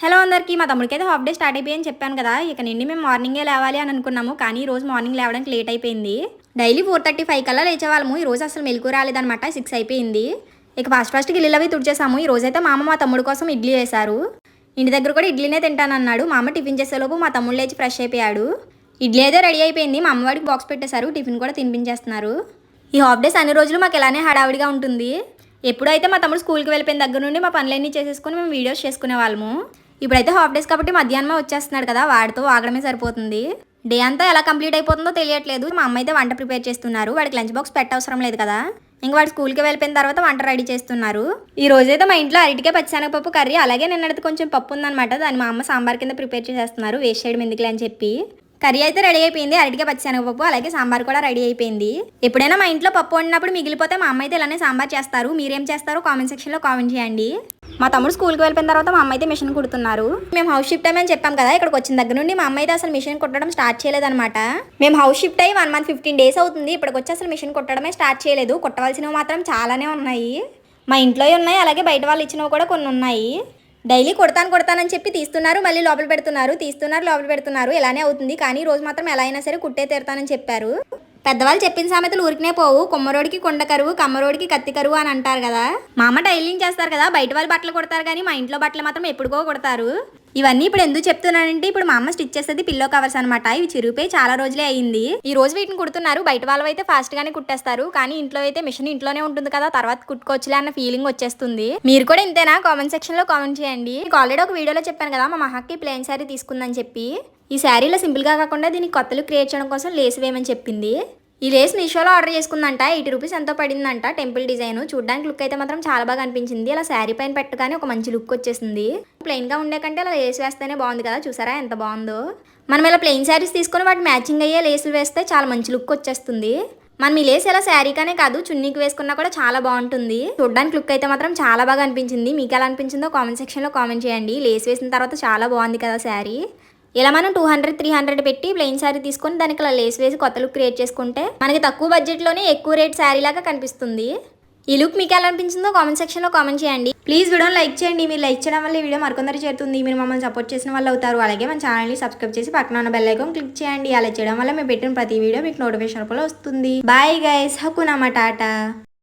Hello అందరికీ మా తమ్ముడికైతే అయితే హాఫ్ డే స్టార్ట్ అయిపోయింది చెప్పాను కదా. ఇక నుండి మేము మార్నింగే లేవాలి అని అనుకున్నాము కానీ ఈ రోజు మార్నింగ్ లేవడానికి లేట్ అయిపోయింది. డైలీ ఫోర్ థర్టీ ఫైవ్ కల్లా లేచేవాళ్ళము ఈ రోజు అసలు మెలకు రాలేదనమాట సిక్స్ అయిపోయింది. ఇక ఫాస్ట్ ఫాస్ట్కి ఇల్లు అవి తుడిచేసాము ఈ రోజైతే మా అమ్మ మా తమ్ముడు కోసం ఇడ్లీ వేశారు ఇంటి దగ్గర కూడా ఇడ్లీనే తింటానన్నాడు మా అమ్మ టిఫిన్ చేసేలోపు మా తమ్ముడు లేచి ఫ్రెష్ అయిపోయాడు. ఇడ్లీ అయితే రెడీ అయిపోయింది మా అమ్మవాడికి బాక్స్ పెట్టేశారు టిఫిన్ కూడా తినిపించేస్తున్నారు. ఈ హాఫ్ డేస్ అన్ని రోజులు మాకు ఇలానే హడావిడిగా ఉంటుంది. ఎప్పుడైతే మా తమ్ముడు స్కూల్కి వెళ్ళిపోయిన దగ్గర నుండి మా పనులన్నీ చేసేసుకుని మేము వీడియోస్ చేసుకునే వాళ్ళము ఇప్పుడైతే హాఫ్ డేస్ కాబట్టి మధ్యాహ్నం వచ్చేస్తున్నాడు కదా వాడితో ఆగడమే సరిపోతుంది. డే అంతా ఎలా కంప్లీట్ అయిపోతుందో తెలియట్లేదు. మా అమ్మ అయితే వంట ప్రిపేర్ చేస్తున్నారు. వాడికి లంచ్ బాక్స్ పెట్టవసరం లేదు కదా. ఇంకా వాడు స్కూల్కి వెళ్ళిపోయిన తర్వాత వంట రెడీ చేస్తున్నారు. ఈ రోజైతే మా ఇంట్లో అరటికే పచ్చిశనగపప్పు కర్రీ అలాగే నిన్నటిది కొంచెం పప్పు ఉందనమాట దాన్ని మా అమ్మ సాంబార్ కింద ప్రిపేర్ చేసేస్తున్నారు. వేస్ట్ చేయడం ఎందుకులే అని చెప్పి. కర్రీ అయితే రెడీ అయిపోయింది. అరటికే పచ్చిశనగపప్పు అలాగే సాంబార్ కూడా రెడీ అయిపోయింది. ఎప్పుడైనా మా ఇంట్లో పప్పు వండినప్పుడు మిగిలిపోతే మా అమ్మ అయితే ఇలానే సాంబార్ చేస్తారు. మీరేం చేస్తారో కామెంట్ సెక్షన్లో కామెంట్ చేయండి. మా తమ్ముడు స్కూల్కి వెళ్ళిపోయిన తర్వాత మా అమ్మ అయితే మిషన్ కుడుతున్నారు. మేము హౌస్ షిఫ్ట్ అయ్యని చెప్పాం కదా ఇక్కడికి వచ్చిన దగ్గర నుండి మా అమ్మ అయితే అసలు మిషన్ కుట్టడం స్టార్ట్ చేయలేదన్నమాట. మేము హౌస్ షిఫ్ట్ అయ్యి వన్ మంత్ ఫిఫ్టీన్ డేస్ అవుతుంది. ఇప్పటికి వచ్చి అసలు మిషన్ కుట్టడమే స్టార్ట్ చేయలేదు. కుట్టవలసినవి మాత్రం చాలానే ఉన్నాయి. మా ఇంట్లో ఉన్నాయి అలాగే బయట వాళ్ళు ఇచ్చినవి కూడా కొన్ని ఉన్నాయి. డైలీ కొడతాను కొడతానని చెప్పి తీస్తున్నారు మళ్ళీ లోపల పెడుతున్నారు తీస్తున్నారు లోపల పెడుతున్నారు ఇలానే అవుతుంది. కానీ రోజు మాత్రం ఎలా అయినా సరే కుట్టే తీరుతానని చెప్పారు. పెద్దవాళ్ళు చెప్పిన సామెతలు ఊరికినే పోవు. కొమ్మరోడికి కొండ కరువు కమ్మరోడికి కత్తి కరువు అని అంటారు కదా. మా అమ్మ టైలింగ్ చేస్తారు కదా బయట వాళ్ళు బట్టలు కొడతారు కానీ మా ఇంట్లో బట్టలు మాత్రం ఎప్పుడుకో కొడతారు. ఇవన్నీ ఇప్పుడు ఎందుకు చెప్తున్నానంటే ఇప్పుడు మా అమ్మ స్టిచ్ చేసేది పిల్లో కవర్స్ అనమాట ఇవి చిరిగిపోయి చాలా రోజులే అయింది. ఈ రోజు వీటిని కుడుతున్నారు. బయట వాళ్ళు అయితే ఫాస్ట్ గానే కుట్టేస్తారు. కానీ ఇంట్లో అయితే మిషన్ ఇంట్లోనే ఉంటుంది కదా. తర్వాత కుట్టుకోవచ్చులే అన్న ఫీలింగ్ వచ్చేస్తుంది. మీరు కూడా ఇంతేనా? కామెంట్ సెక్షన్లో కామెంట్ చేయండి. మీకు ఆల్రెడీ ఒక వీడియోలో చెప్పాను కదా మా మహాకి ప్లేన్ శారీ తీసుకుందని చెప్పి. ఈ శారీలో సింపుల్గా కాకుండా దీనికి కొత్తలు క్రియేట్ చేయడం కోసం లేస్ వేయమని చెప్పింది. ఈ లేస్ మీషోలో ఆర్డర్ చేసుకుందంట ఎయిటీ రూపీస్ ఎంతో పడిందంట టెంపుల్ డిజైన్. చూడడానికి లుక్ అయితే మాత్రం చాలా బాగా అనిపించింది. అలా శారీ పైన పెట్టగానే ఒక మంచి లుక్ వచ్చేసింది. ప్లెయిన్గా ఉండే కంటే అలా లేస్ వేస్తేనే బాగుంది కదా. చూసారా ఎంత బాగుందో. మనం ఇలా ప్లెయిన్ శారీస్ తీసుకొని వాటి మ్యాచింగ్ అయ్యే లేసులు వేస్తే చాలా మంచి లుక్ వచ్చేస్తుంది. మనం ఈ లేస్ ఇలా శారీకానే కాదు చున్నీకి వేసుకున్నా కూడా చాలా బాగుంటుంది. చూడడానికి లుక్ అయితే మాత్రం చాలా బాగా అనిపించింది. మీకు ఎలా అనిపించిందో కామెంట్ సెక్షన్లో కామెంట్ చేయండి. లేస్ వేసిన తర్వాత చాలా బాగుంది కదా శారీ. ఇలా మనం టూ హండ్రెడ్ త్రీ హండ్రెడ్ పెట్టి ప్లెయిన్ శారీ తీసుకొని దానికి అలా లేస్ వేసి కొత్త లుక్ క్రియేట్ చేసుకుంటే మనకి తక్కువ బడ్జెట్లోనే ఎక్కువ రేట్ శారీ లాగా కనిపిస్తుంది. ఈ లుక్ మీకు ఎలా అనిపించిందో కామెంట్ సెక్షన్లో కామెంట్ చేయండి. ప్లీజ్ వీడియోని లైక్ చేయండి. మీరు లైక్ చేయడం వల్ల ఈ వీడియో మరికొందరు చేరుతుంది. మీరు మమ్మల్ని సపోర్ట్ చేసిన వాళ్ళు అవుతారు. అలాగే మన ఛానల్ని సబ్స్క్రైబ్ చేసి పక్కన ఉన్న బెల్ ఐకాన్ క్లిక్ చేయండి. అలా చేయడం వల్ల మేము పెట్టిన ప్రతి వీడియో మీకు నోటిఫికేషన్ రూపంలో వస్తుంది. బాయ్ గైస్ హక్కునమ్మ టాటా.